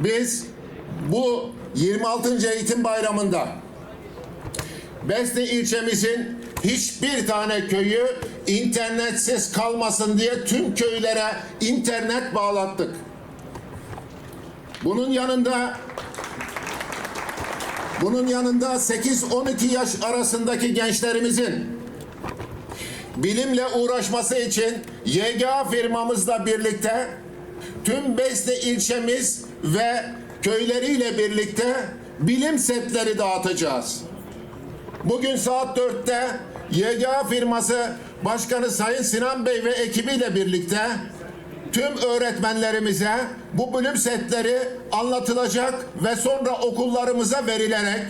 biz bu 26. Eğitim Bayramı'nda Besni ilçemizin hiçbir tane köyü internetsiz kalmasın diye tüm köylere internet bağlattık. Bunun yanında bunun yanında 8-12 yaş arasındaki gençlerimizin bilimle uğraşması için YGA firmamızla birlikte tüm Besni ilçemiz ve köyleriyle birlikte bilim setleri dağıtacağız. Bugün saat 4'te YGA firması Başkanı Sayın Sinan Bey ve ekibiyle birlikte tüm öğretmenlerimize bu bilim setleri anlatılacak ve sonra okullarımıza verilerek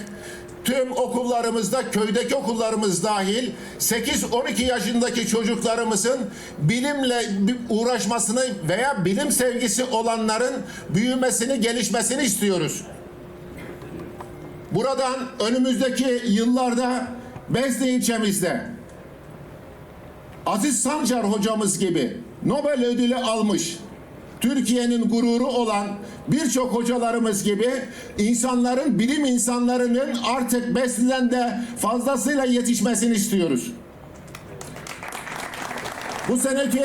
tüm okullarımızda köydeki okullarımız dahil 8-12 yaşındaki çocuklarımızın bilimle uğraşmasını veya bilim sevgisi olanların büyümesini, gelişmesini istiyoruz. Buradan önümüzdeki yıllarda Bezde ilçemizde Aziz Sancar hocamız gibi Nobel ödülü almış Türkiye'nin gururu olan birçok hocalarımız gibi insanların, bilim insanlarının artık Besli'den de fazlasıyla yetişmesini istiyoruz. Bu seneki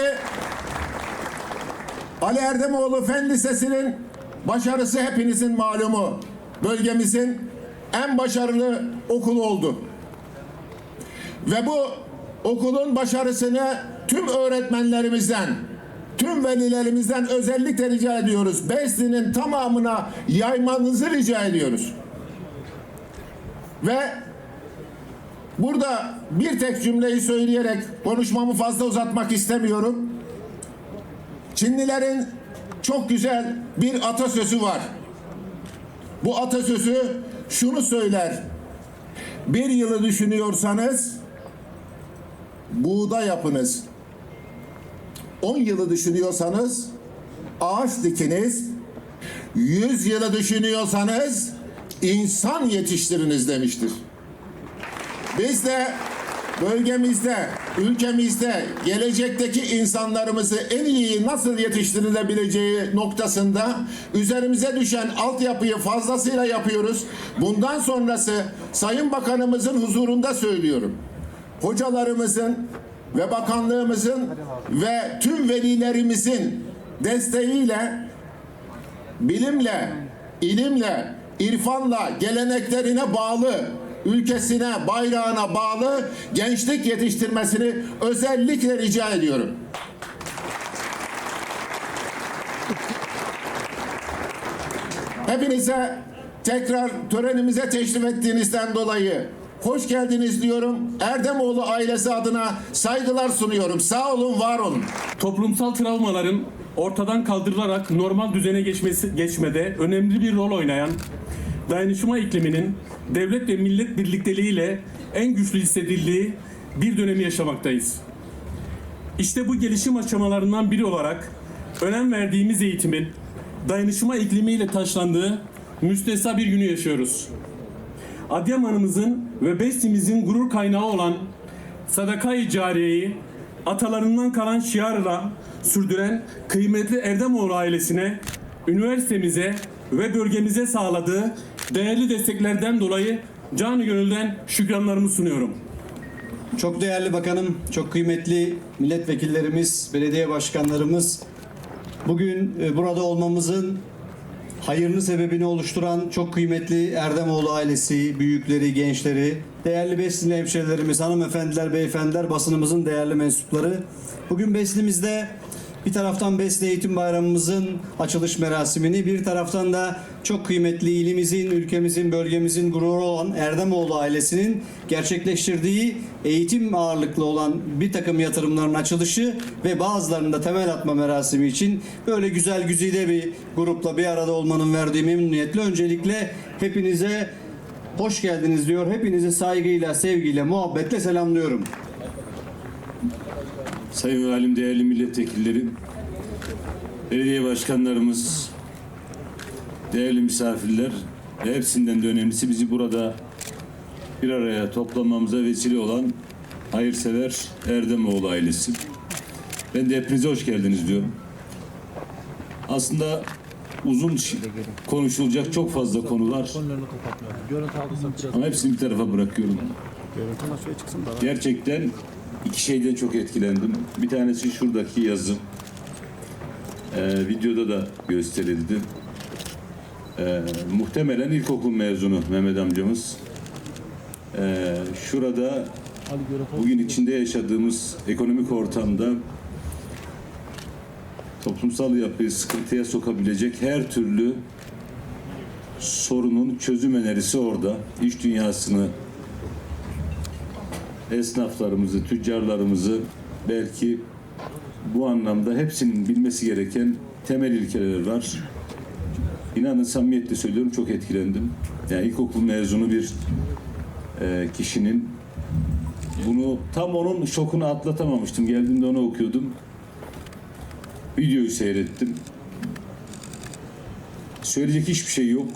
Ali Erdemoğlu Fen Lisesi'nin başarısı hepinizin malumu. Bölgemizin en başarılı okulu oldu. Ve bu okulun başarısını tüm öğretmenlerimizden, tüm velilerimizden özellikle rica ediyoruz. Besli'nin tamamına yaymanızı rica ediyoruz. Ve burada bir tek cümleyi söyleyerek konuşmamı fazla uzatmak istemiyorum. Çinlilerin çok güzel bir atasözü var. Bu atasözü şunu söyler. Bir yılı düşünüyorsanız buğday yapınız. 10 yılı düşünüyorsanız ağaç dikiniz. 100 yılı düşünüyorsanız insan yetiştiriniz demiştir. Biz de bölgemizde, ülkemizde gelecekteki insanlarımızı en iyi nasıl yetiştirilebileceği noktasında üzerimize düşen altyapıyı fazlasıyla yapıyoruz. Bundan sonrası Sayın Bakanımızın huzurunda söylüyorum. Hocalarımızın ve bakanlığımızın ve tüm velilerimizin desteğiyle bilimle, ilimle, irfanla, geleneklerine bağlı, ülkesine, bayrağına bağlı gençlik yetiştirmesini özellikle rica ediyorum. Hepinize tekrar törenimize teşrif ettiğinizden dolayı hoş geldiniz diyorum. Erdemoğlu ailesi adına saygılar sunuyorum. Sağ olun, var olun. toplumsal travmaların ortadan kaldırılarak normal düzene geçmesi geçmede önemli bir rol oynayan dayanışma ikliminin devlet ve millet birlikteliğiyle en güçlü hissedildiği bir dönemi yaşamaktayız. İşte bu gelişim aşamalarından biri olarak önem verdiğimiz eğitimin dayanışma iklimiyle taşlandığı müstesna bir günü yaşıyoruz. Adıyaman'ımızın ve Bestimizin gurur kaynağı olan sadakayı cariyeyi atalarından kalan şiarla sürdüren kıymetli Erdemoğlu ailesine, üniversitemize ve bölgemize sağladığı değerli desteklerden dolayı canı gönülden şükranlarımı sunuyorum. Çok değerli bakanım, çok kıymetli milletvekillerimiz, belediye başkanlarımız, bugün e, burada olmamızın hayırlı sebebini oluşturan çok kıymetli Erdemoğlu ailesi, büyükleri, gençleri, değerli Beslinli hemşehrilerimiz, hanımefendiler, beyefendiler, basınımızın değerli mensupları. Bugün Beslimizde bir taraftan Besle Eğitim Bayramımızın açılış merasimini, bir taraftan da çok kıymetli ilimizin, ülkemizin, bölgemizin gururu olan Erdemoğlu ailesinin gerçekleştirdiği eğitim ağırlıklı olan bir takım yatırımların açılışı ve bazılarında temel atma merasimi için böyle güzel güzide bir grupla bir arada olmanın verdiği memnuniyetle öncelikle hepinize hoş geldiniz diyor. Hepinizi saygıyla, sevgiyle, muhabbetle selamlıyorum. Sayın Valim, değerli milletvekilleri, belediye başkanlarımız, değerli misafirler ve hepsinden de önemlisi bizi burada bir araya toplamamıza vesile olan hayırsever Erdemoğlu ailesi. Ben de hepinize hoş geldiniz diyorum. Aslında uzun konuşulacak çok fazla konu var. Konularını kapatmıyor. Görüntü aldıysak biraz Ama hepsini bir tarafa bırakıyorum. Gerçekten iki şeyden çok etkilendim. Bir tanesi şuradaki yazı. Ee, videoda da gösterildi. Ee, muhtemelen ilkokul mezunu Mehmet amcamız. Ee, şurada bugün içinde yaşadığımız ekonomik ortamda toplumsal yapıyı sıkıntıya sokabilecek her türlü sorunun çözüm önerisi orada. İş dünyasını esnaflarımızı, tüccarlarımızı belki bu anlamda hepsinin bilmesi gereken temel ilkeler var. İnanın samimiyetle söylüyorum çok etkilendim. Yani ilkokul mezunu bir e, kişinin bunu tam onun şokunu atlatamamıştım. Geldiğimde onu okuyordum. Videoyu seyrettim. Söyleyecek hiçbir şey yok.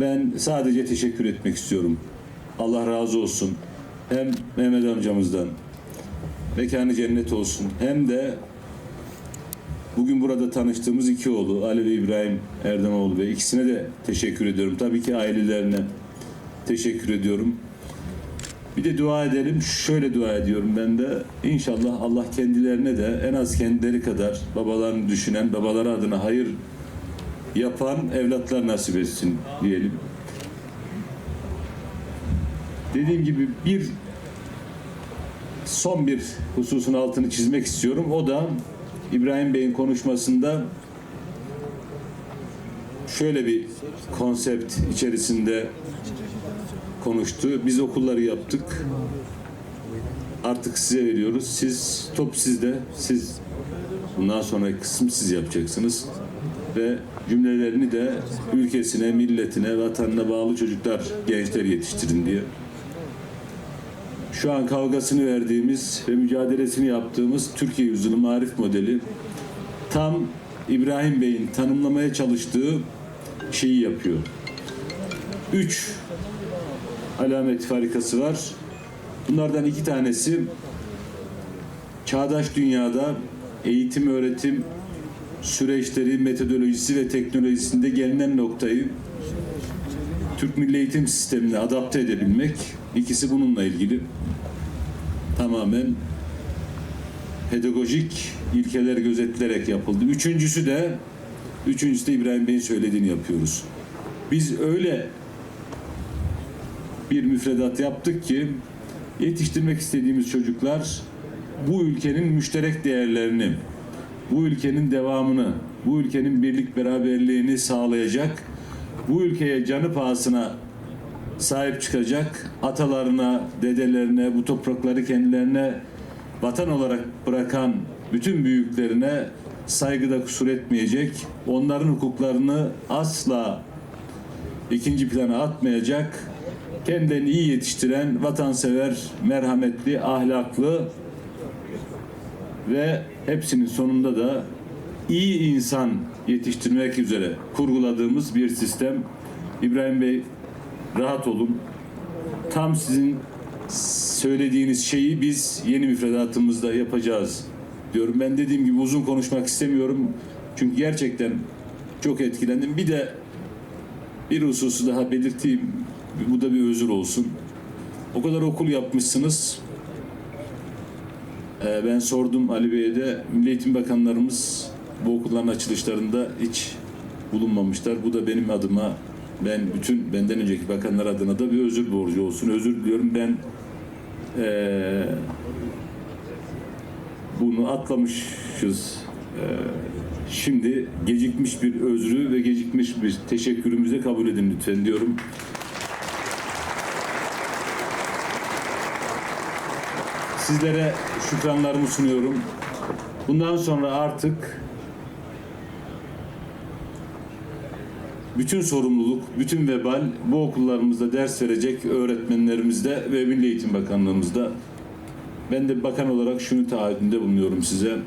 Ben sadece teşekkür etmek istiyorum. Allah razı olsun. Hem Mehmet amcamızdan mekanı cennet olsun. Hem de bugün burada tanıştığımız iki oğlu Ali ve İbrahim Erdemoğlu ve ikisine de teşekkür ediyorum. Tabii ki ailelerine teşekkür ediyorum. Bir de dua edelim. Şöyle dua ediyorum ben de. İnşallah Allah kendilerine de en az kendileri kadar babalarını düşünen, babaları adına hayır yapan evlatlar nasip etsin diyelim. Dediğim gibi bir son bir hususun altını çizmek istiyorum. O da İbrahim Bey'in konuşmasında şöyle bir konsept içerisinde konuştu. Biz okulları yaptık. Artık size veriyoruz. Siz top sizde. Siz bundan sonraki kısım siz yapacaksınız. Ve cümlelerini de ülkesine, milletine, vatanına bağlı çocuklar, gençler yetiştirin diye. Şu an kavgasını verdiğimiz ve mücadelesini yaptığımız Türkiye Yüzyılı Marif modeli tam İbrahim Bey'in tanımlamaya çalıştığı şeyi yapıyor. Üç alamet farikası var. Bunlardan iki tanesi çağdaş dünyada eğitim, öğretim süreçleri, metodolojisi ve teknolojisinde gelinen noktayı Türk Milli Eğitim Sistemi'ne adapte edebilmek. İkisi bununla ilgili. Tamamen pedagojik ilkeler gözetilerek yapıldı. Üçüncüsü de üçüncüsü de İbrahim Bey'in söylediğini yapıyoruz. Biz öyle bir müfredat yaptık ki yetiştirmek istediğimiz çocuklar bu ülkenin müşterek değerlerini, bu ülkenin devamını, bu ülkenin birlik beraberliğini sağlayacak, bu ülkeye canı pahasına sahip çıkacak, atalarına, dedelerine, bu toprakları kendilerine vatan olarak bırakan bütün büyüklerine saygıda kusur etmeyecek, onların hukuklarını asla ikinci plana atmayacak, kendilerini iyi yetiştiren, vatansever, merhametli, ahlaklı ve hepsinin sonunda da iyi insan yetiştirmek üzere kurguladığımız bir sistem. İbrahim Bey rahat olun. Tam sizin söylediğiniz şeyi biz yeni müfredatımızda yapacağız diyorum. Ben dediğim gibi uzun konuşmak istemiyorum. Çünkü gerçekten çok etkilendim. Bir de bir hususu daha belirteyim. Bu da bir özür olsun. O kadar okul yapmışsınız. Ee, ben sordum Ali Bey'e de Milli Eğitim Bakanlarımız bu okulların açılışlarında hiç bulunmamışlar. Bu da benim adıma ben bütün benden önceki bakanlar adına da bir özür borcu olsun. Özür diliyorum. Ben ee, bunu atlamışız. Ee, şimdi gecikmiş bir özrü ve gecikmiş bir teşekkürümüzü kabul edin lütfen diyorum. Sizlere şükranlarımı sunuyorum. Bundan sonra artık bütün sorumluluk, bütün vebal bu okullarımızda ders verecek öğretmenlerimizde ve Milli Eğitim Bakanlığımızda. Ben de bakan olarak şunu taahhüdünde bulunuyorum size.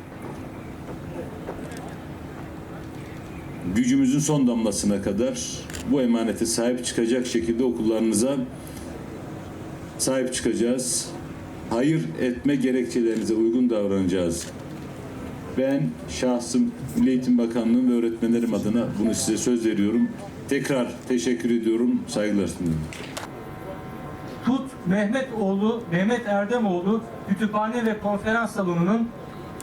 Gücümüzün son damlasına kadar bu emanete sahip çıkacak şekilde okullarınıza sahip çıkacağız. Hayır etme gerekçelerinize uygun davranacağız. Ben şahsım Milli Eğitim Bakanlığım ve öğretmenlerim adına bunu size söz veriyorum. Tekrar teşekkür ediyorum. Saygılar sunuyorum. Tut Mehmetoğlu, Mehmet Erdemoğlu Kütüphane ve Konferans Salonu'nun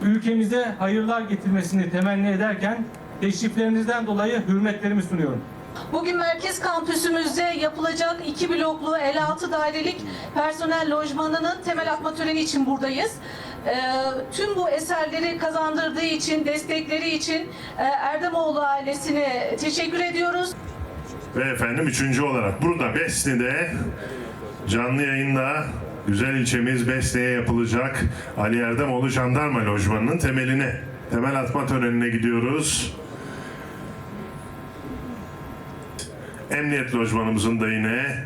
ülkemize hayırlar getirmesini temenni ederken teşriflerinizden dolayı hürmetlerimi sunuyorum. Bugün merkez kampüsümüzde yapılacak iki bloklu 56 dairelik personel lojmanının temel atma töreni için buradayız. Ee, tüm bu eserleri kazandırdığı için, destekleri için e, Erdemoğlu ailesine teşekkür ediyoruz. Ve efendim üçüncü olarak burada Besni'de canlı yayında güzel ilçemiz Besni'ye yapılacak Ali Erdemoğlu Jandarma Lojmanı'nın temeline, temel atma törenine gidiyoruz. Emniyet lojmanımızın da yine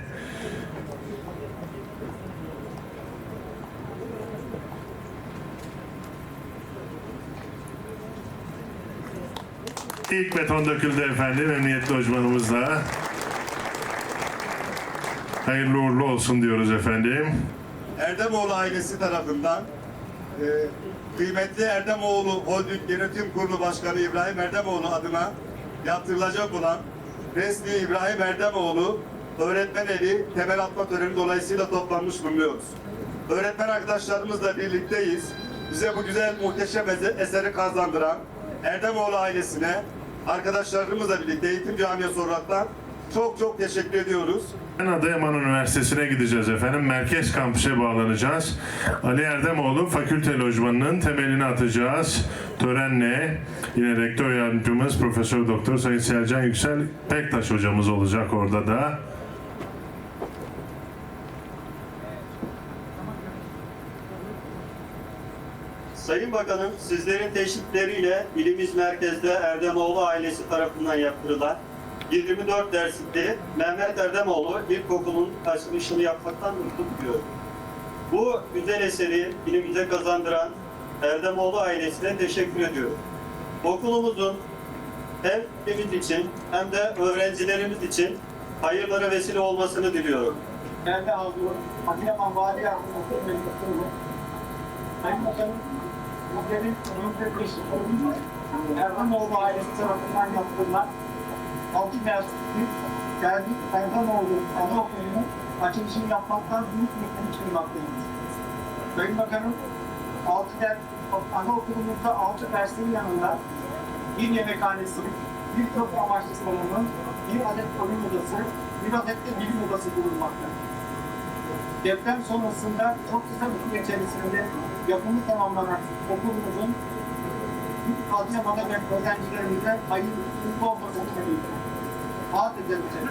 ilk beton döküldü efendim emniyet lojmanımızda. Hayırlı uğurlu olsun diyoruz efendim. Erdemoğlu ailesi tarafından e, kıymetli Erdemoğlu Holding Yönetim Kurulu Başkanı İbrahim Erdemoğlu adına yaptırılacak olan Resmi İbrahim Erdemoğlu öğretmen evi temel atma töreni dolayısıyla toplanmış bulunuyoruz. Öğretmen arkadaşlarımızla birlikteyiz. Bize bu güzel muhteşem eseri kazandıran Erdemoğlu ailesine arkadaşlarımızla birlikte eğitim camiası olaraktan çok çok teşekkür ediyoruz. Adıyaman Üniversitesi'ne gideceğiz efendim. Merkez kampüse bağlanacağız. Ali Erdemoğlu Fakülte Lojmanı'nın temelini atacağız. Törenle yine rektör yardımcımız Profesör Doktor Sayın Selcan Yüksel Pektaş hocamız olacak orada da. Sayın Bakanım, sizlerin teşvikleriyle ilimiz merkezde Erdemoğlu ailesi tarafından yaptırılan 24 derslikli Mehmet Erdemoğlu İlkokulu'nun açılışını yapmaktan mutlu duyuyorum. Bu güzel eseri ilimize kazandıran Erdemoğlu ailesine teşekkür ediyorum. Okulumuzun hem ilimiz için hem de öğrencilerimiz için hayırlara vesile olmasını diliyorum. Kendi aldığı Adıyaman Vali Yardımcısı Meclisi'nin Sayın Bakanım, ülkenin önümüzde teşviklerinin Erdoğanoğlu ailesi tarafından yaptırılan altı derslik geldi Erdoğanoğlu Anaokulu'nun açılışını yapmaktan büyük mutluluk duymaktayız. Sayın Bakanım, altı ders, anaokulumuzda altı derslerin yanında bir yemekhanesi, bir çok amaçlı salonu, bir adet oyun odası, bir adet de bilim odası bulunmakta deprem sonrasında çok kısa bir süre içerisinde yapımı tamamlanan okulumuzun Adıyaman'a ve öğrencilerimize hayırlı mutlu olmasını temenni Ağat edelim. Sen de.